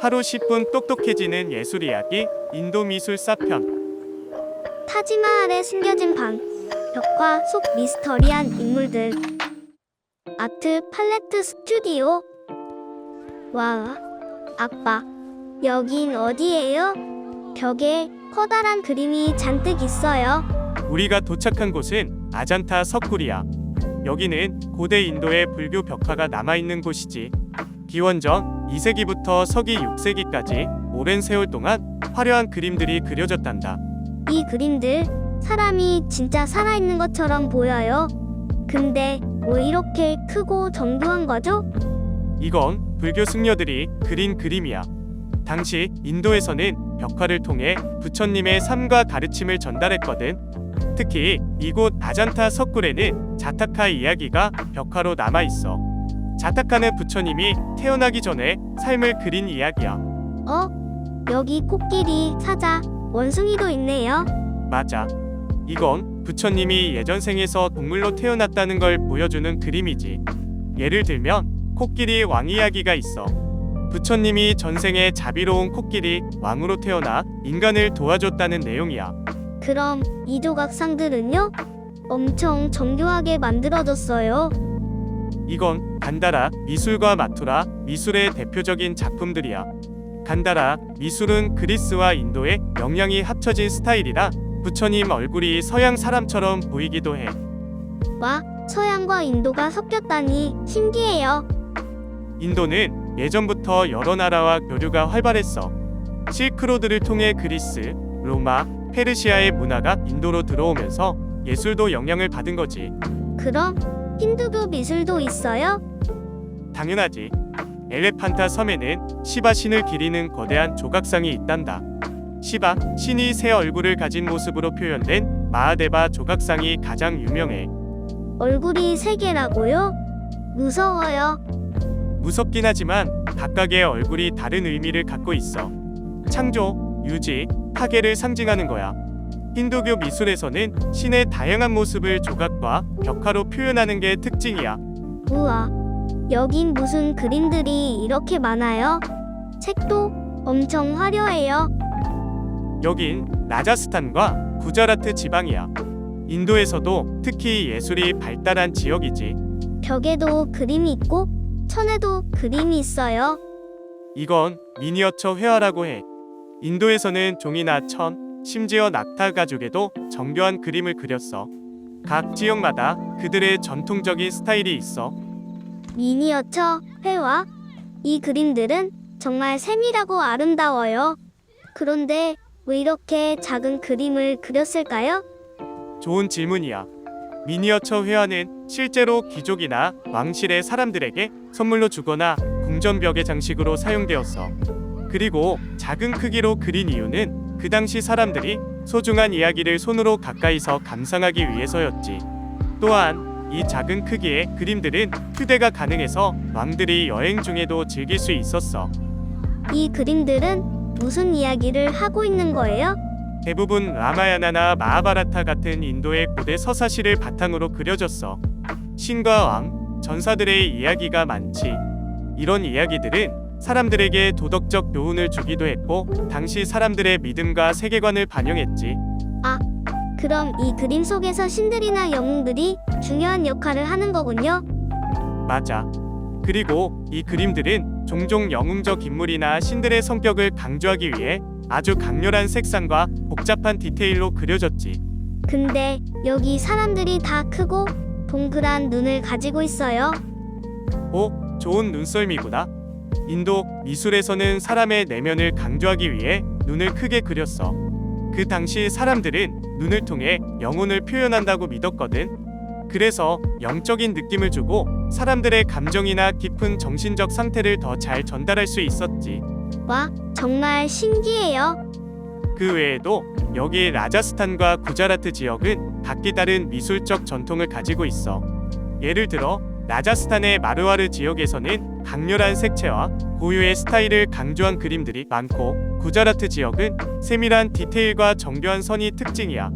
하루 10분 똑똑해지는 예술 이야기 인도 미술 사 편 타지마할에 숨겨진 방 벽화 속 미스터리한 인물들 아트 팔레트 스튜디오 와 아빠 여긴 어디예요? 벽에 커다란 그림이 잔뜩 있어요 우리가 도착한 곳은 아잔타 석굴이야. 여기는 고대 인도의 불교 벽화가 남아있는 곳이지. 기원전 2세기부터 서기 6세기까지 오랜 세월 동안 화려한 그림들이 그려졌단다. 이 그림들 사람이 진짜 살아있는 것처럼 보여요 근데 왜 이렇게 크고 정교한 거죠? 이건 불교 승려들이 그린 그림이야. 당시 인도에서는 벽화를 통해 부처님의 삶과 가르침을 전달했거든. 특히 이곳 아잔타 석굴에는 자타카 이야기가 벽화로 남아 있어. 자타카는 부처님이 태어나기 전에 삶을 그린 이야기야. 어? 여기 코끼리, 사자, 원숭이도 있네요 맞아. 이건 부처님이 예전 생에서 동물로 태어났다는 걸 보여주는 그림이지. 예를 들면 코끼리 왕 이야기가 있어. 부처님이 전생에 자비로운 코끼리 왕으로 태어나 인간을 도와줬다는 내용이야. 그럼 이 조각상들은요? 엄청 정교하게 만들어졌어요. 이건 간다라, 미술과 마투라, 미술의 대표적인 작품들이야. 간다라, 미술은 그리스와 인도의 영향이 합쳐진 스타일이라 부처님 얼굴이 서양 사람처럼 보이기도 해. 와, 서양과 인도가 섞였다니 신기해요. 인도는 예전부터 여러 나라와 교류가 활발했어. 실크로드를 통해 그리스, 로마, 페르시아의 문화가 인도로 들어오면서 예술도 영향을 받은 거지. 그럼 힌두교 미술도 있어요? 당연하지. 엘레판타 섬에는 시바 신을 기리는 거대한 조각상이 있단다. 시바 신이 새 얼굴을 가진 모습으로 표현된 마하데바 조각상이 가장 유명해. 얼굴이 세 개라고요? 무서워요. 무섭긴 하지만 각각의 얼굴이 다른 의미를 갖고 있어. 창조, 유지, 파괴를 상징하는 거야. 힌두교 미술에서는 신의 다양한 모습을 조각과 벽화로 표현하는 게 특징이야. 우와, 여긴 무슨 그림들이 이렇게 많아요? 책도 엄청 화려해요. 여긴 라자스탄과 구자라트 지방이야. 인도에서도 특히 예술이 발달한 지역이지. 벽에도 그림이 있고 천에도 그림이 있어요. 이건 미니어처 회화라고 해. 인도에서는 종이나 천, 심지어 낙타 가죽에도 정교한 그림을 그렸어. 각 지역마다 그들의 전통적인 스타일이 있어. 미니어처, 회화. 이 그림들은 정말 세밀하고 아름다워요. 그런데 왜 이렇게 작은 그림을 그렸을까요? 좋은 질문이야. 미니어처 회화는 실제로 귀족이나 왕실의 사람들에게 선물로 주거나 궁전벽의 장식으로 사용되었어. 그리고 작은 크기로 그린 이유는 그 당시 사람들이 소중한 이야기를 손으로 가까이서 감상하기 위해서였지. 또한 이 작은 크기의 그림들은 휴대가 가능해서 왕들이 여행 중에도 즐길 수 있었어. 이 그림들은 무슨 이야기를 하고 있는 거예요? 대부분 라마야나나 마하바라타 같은 인도의 고대 서사시를 바탕으로 그려졌어. 신과 왕, 전사들의 이야기가 많지. 이런 이야기들은 사람들에게 도덕적 교훈을 주기도 했고, 당시 사람들의 믿음과 세계관을 반영했지. 그럼 이 그림 속에서 신들이나 영웅들이 중요한 역할을 하는 거군요. 맞아. 그리고 이 그림들은 종종 영웅적 인물이나 신들의 성격을 강조하기 위해 아주 강렬한 색상과 복잡한 디테일로 그려졌지. 근데 여기 사람들이 다 크고 동그란 눈을 가지고 있어요. 오, 좋은 눈썰미구나. 인도 미술에서는 사람의 내면을 강조하기 위해 눈을 크게 그렸어. 그 당시 사람들은 눈을 통해 영혼을 표현한다고 믿었거든. 그래서 영적인 느낌을 주고 사람들의 감정이나 깊은 정신적 상태를 더 잘 전달할 수 있었지. 와, 정말 신기해요. 그 외에도 여기 라자스탄과 구자라트 지역은 각기 다른 미술적 전통을 가지고 있어. 예를 들어 라자스탄의 마르와르 지역에서는 강렬한 색채와 고유의 스타일을 강조한 그림들이 많고 구자라트 지역은 세밀한 디테일과 정교한 선이 특징이야.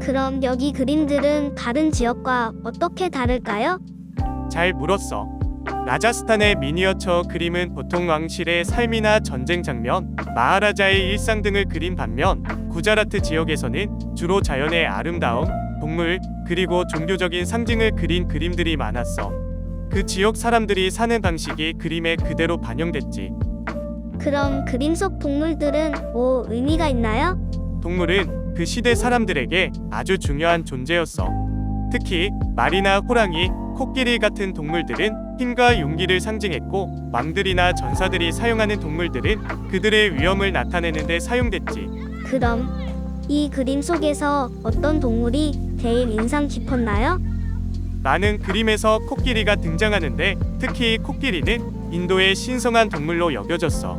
그럼 여기 그림들은 다른 지역과 어떻게 다를까요? 잘 물었어. 라자스탄의 미니어처 그림은 보통 왕실의 삶이나 전쟁 장면, 마하라자의 일상 등을 그린 반면 구자라트 지역에서는 주로 자연의 아름다움, 동물, 그리고 종교적인 상징을 그린 그림들이 많았어. 그 지역 사람들이 사는 방식이 그림에 그대로 반영됐지. 그럼 그림 속 동물들은 뭐 의미가 있나요? 동물은 그 시대 사람들에게 아주 중요한 존재였어. 특히 말이나 호랑이, 코끼리 같은 동물들은 힘과 용기를 상징했고 왕들이나 전사들이 사용하는 동물들은 그들의 위험을 나타내는 데 사용됐지. 그럼 이 그림 속에서 어떤 동물이 제일 인상 깊었나요? 나는 그림에서 코끼리가 등장하는데 특히 코끼리는 인도의 신성한 동물로 여겨졌어.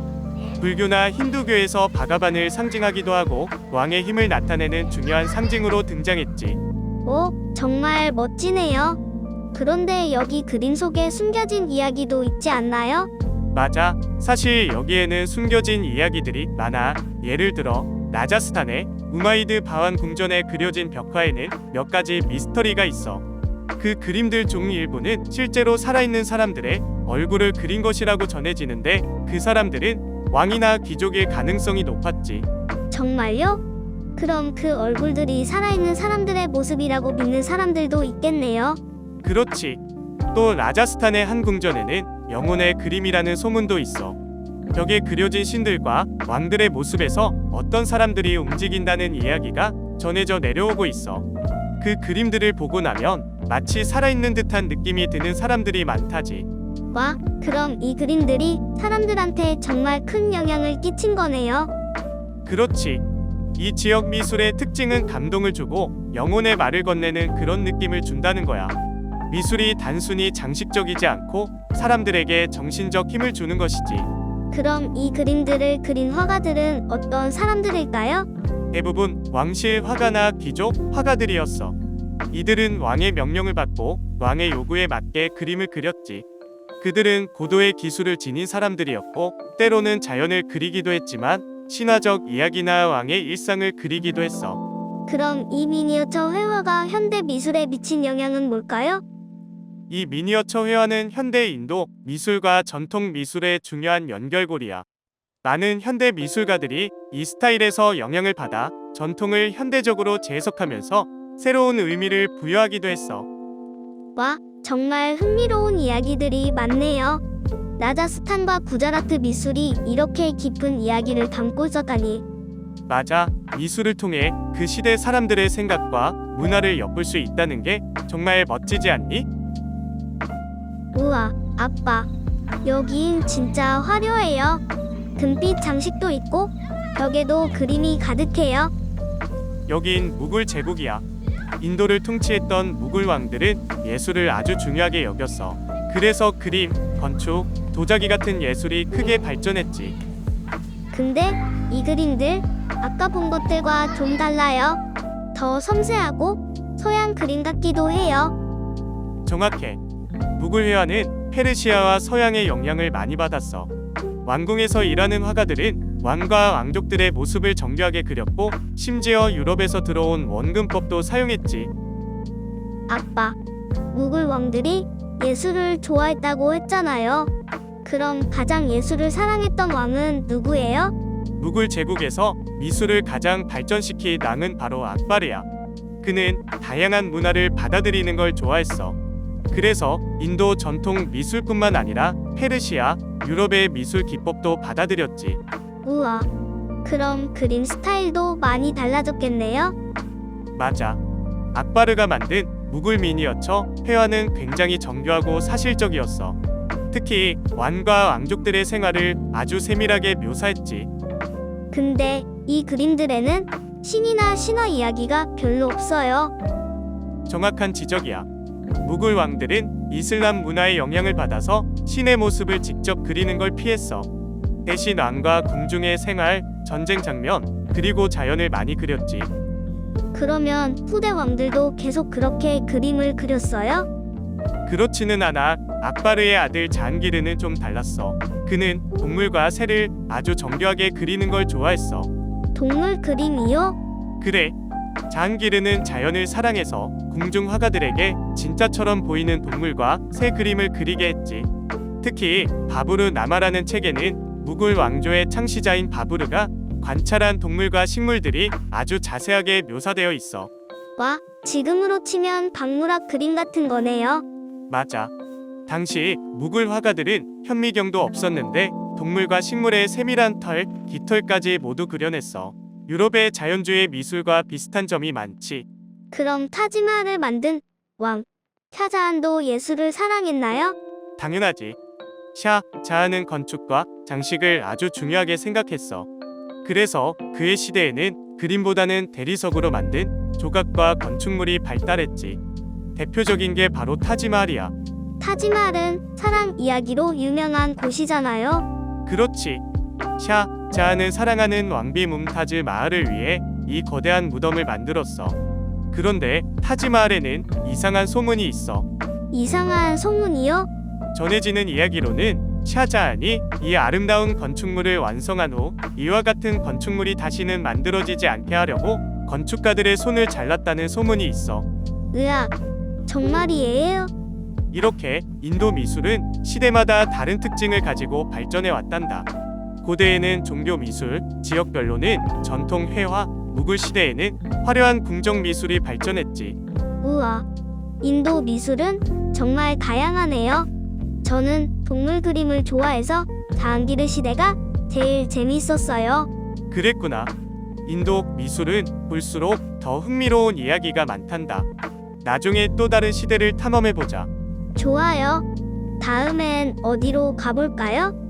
불교나 힌두교에서 바가반을 상징하기도 하고 왕의 힘을 나타내는 중요한 상징으로 등장했지. 오, 정말 멋지네요. 그런데 여기 그림 속에 숨겨진 이야기도 있지 않나요? 맞아. 사실 여기에는 숨겨진 이야기들이 많아. 예를 들어 라자스탄의 우마이드 바완 궁전에 그려진 벽화에는 몇 가지 미스터리가 있어. 그 그림들 중 일부는 실제로 살아있는 사람들의 얼굴을 그린 것이라고 전해지는데 그 사람들은 왕이나 귀족일 가능성이 높았지. 정말요? 그럼 그 얼굴들이 살아있는 사람들의 모습이라고 믿는 사람들도 있겠네요. 그렇지. 또 라자스탄의 한 궁전에는 영혼의 그림이라는 소문도 있어. 벽에 그려진 신들과 왕들의 모습에서 어떤 사람들이 움직인다는 이야기가 전해져 내려오고 있어. 그 그림들을 보고 나면 마치 살아있는 듯한 느낌이 드는 사람들이 많다지. 와, 그럼 이 그림들이 사람들한테 정말 큰 영향을 끼친 거네요. 그렇지. 이 지역 미술의 특징은 감동을 주고 영혼의 말을 건네는 그런 느낌을 준다는 거야. 미술이 단순히 장식적이지 않고 사람들에게 정신적 힘을 주는 것이지. 그럼 이 그림들을 그린 화가들은 어떤 사람들일까요? 대부분 왕실 화가나 귀족 화가들이었어. 이들은 왕의 명령을 받고 왕의 요구에 맞게 그림을 그렸지. 그들은 고도의 기술을 지닌 사람들이었고 때로는 자연을 그리기도 했지만 신화적 이야기나 왕의 일상을 그리기도 했어. 그럼 이 미니어처 회화가 현대 미술에 미친 영향은 뭘까요? 이 미니어처 회화는 현대 인도 미술과 전통 미술의 중요한 연결고리야. 많은 현대 미술가들이 이 스타일에서 영향을 받아 전통을 현대적으로 재해석하면서 새로운 의미를 부여하기도 했어. 와, 정말 흥미로운 이야기들이 많네요. 라자스탄과 구자라트 미술이 이렇게 깊은 이야기를 담고 있었다니. 맞아. 미술을 통해 그 시대 사람들의 생각과 문화를 엿볼 수 있다는 게 정말 멋지지 않니? 우와, 아빠. 여긴 진짜 화려해요. 금빛 장식도 있고 벽에도 그림이 가득해요. 여긴 무굴 제국이야. 인도를 통치했던 무굴 왕들은 예술을 아주 중요하게 여겼어. 그래서 그림, 건축, 도자기 같은 예술이 크게 발전했지. 근데 이 그림들 아까 본 것들과 좀 달라요. 더 섬세하고 서양 그림 같기도 해요. 정확해. 무굴 회화는 페르시아와 서양의 영향을 많이 받았어. 왕궁에서 일하는 화가들은 왕과 왕족들의 모습을 정교하게 그렸고 심지어 유럽에서 들어온 원근법도 사용했지. 아빠, 무굴 왕들이 예술을 좋아했다고 했잖아요. 그럼 가장 예술을 사랑했던 왕은 누구예요? 무굴 제국에서 미술을 가장 발전시킨 왕은 바로 악바르야. 그는 다양한 문화를 받아들이는 걸 좋아했어. 그래서 인도 전통 미술뿐만 아니라 페르시아, 유럽의 미술 기법도 받아들였지. 우와. 그럼 그림 스타일도 많이 달라졌겠네요? 맞아. 악바르가 만든 무굴 미니어처 회화는 굉장히 정교하고 사실적이었어. 특히 왕과 왕족들의 생활을 아주 세밀하게 묘사했지. 근데 이 그림들에는 신이나 신화 이야기가 별로 없어요. 정확한 지적이야. 무굴 왕들은 이슬람 문화의 영향을 받아서 신의 모습을 직접 그리는 걸 피했어. 대신 왕과 궁중의 생활, 전쟁 장면, 그리고 자연을 많이 그렸지. 그러면 후대 왕들도 계속 그렇게 그림을 그렸어요? 그렇지는 않아. 악바르의 아들 잔기르는 좀 달랐어. 그는 동물과 새를 아주 정교하게 그리는 걸 좋아했어. 동물 그림이요? 그래. 잔기르는 자연을 사랑해서 궁중 화가들에게 진짜처럼 보이는 동물과 새 그림을 그리게 했지. 특히 바부르 나마라는 책에는 무굴 왕조의 창시자인 바부르가 관찰한 동물과 식물들이 아주 자세하게 묘사되어 있어. 와, 지금으로 치면 박물학 그림 같은 거네요. 맞아. 당시 무굴 화가들은 현미경도 없었는데 동물과 식물의 세밀한 털, 깃털까지 모두 그려냈어. 유럽의 자연주의 미술과 비슷한 점이 많지. 그럼 타지마를 만든 왕 샤자한도 예술을 사랑했나요? 당연하지. 샤 자하는 건축과 장식을 아주 중요하게 생각했어. 그래서 그의 시대에는 그림보다는 대리석으로 만든 조각과 건축물이 발달했지. 대표적인 게 바로 타지마할이야. 타지마할은 사랑 이야기로 유명한 곳이잖아요. 그렇지. 샤 자하는 사랑하는 왕비 뭄타즈 마을을 위해 이 거대한 무덤을 만들었어. 그런데 타지마할에는 이상한 소문이 있어. 이상한 소문이요? 전해지는 이야기로는 샤자한이 이 아름다운 건축물을 완성한 후 이와 같은 건축물이 다시는 만들어지지 않게 하려고 건축가들의 손을 잘랐다는 소문이 있어. 으악, 정말이에요? 이렇게 인도 미술은 시대마다 다른 특징을 가지고 발전해 왔단다. 고대에는 종교 미술, 지역별로는 전통 회화, 무굴 시대에는 화려한 궁정 미술이 발전했지. 우와, 인도 미술은 정말 다양하네요. 저는 동물 그림을 좋아해서 장기르 시대가 제일 재밌었어요. 그랬구나. 인도 미술은 볼수록 더 흥미로운 이야기가 많단다. 나중에 또 다른 시대를 탐험해 보자. 좋아요. 다음엔 어디로 가볼까요?